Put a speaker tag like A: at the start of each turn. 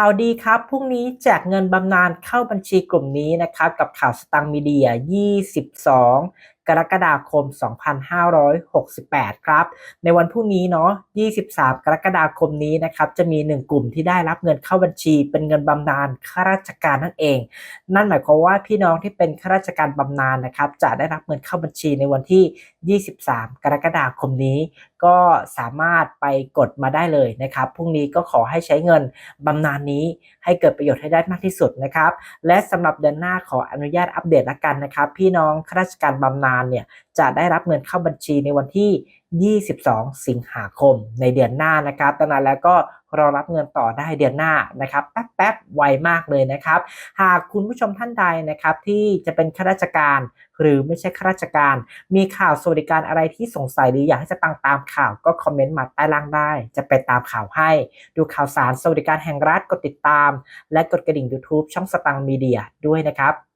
A: ข่าวดีครับ พรุ่งนี้แจกเงินบำนาญเข้าบัญชีกลุ่มนี้นะครับ กับข่าวสตังค์มีเดีย 22 กรกฎาคม 2568 ครับ ในวันพรุ่งนี้เนาะ 23 กรกฎาคมนี้นะครับ จะมี 1 กลุ่มที่ได้รับเงินเข้าบัญชี เป็นเงินบำนาญข้าราชการนั่นเอง นั่นหมายความว่าพี่น้องที่เป็นข้าราชการบำนาญนะครับ จะได้รับเงินเข้าบัญชีในวันที่ 23 กรกฎาคมนี้ ก็สามารถไปกดมาได้เลยนะครับ พรุ่งนี้ก็ขอให้ใช้เงินบำนาญนี้ ให้เกิดประโยชน์ให้ได้มากที่สุดนะครับ และสำหรับเดือนหน้าขออนุญาตอัปเดตละกันนะครับ พี่น้องข้าราชการบำนาญเนี่ยจะได้รับเงินเข้าบัญชีในวันที่ 22 สิงหาคมในเดือนหน้านะครับดังนั้นแล้วก็รอรับเงินต่อได้เดือนหน้านะครับแป๊บๆไวมากเลยนะครับ หากคุณผู้ชมท่านใดนะครับที่จะเป็นข้าราชการ หรือไม่ใช่ข้าราชการ มีข่าวสวัสดิการอะไรที่สงสัยหรืออยากให้จะตามตามข่าวก็คอมเมนต์มาใต้ล่างได้ จะไปตามข่าวให้ ดูข่าวสารสวัสดิการแห่งรัฐกดติดตาม และกดกระดิ่ง YouTube ช่องสตังมีเดียด้วยนะครับ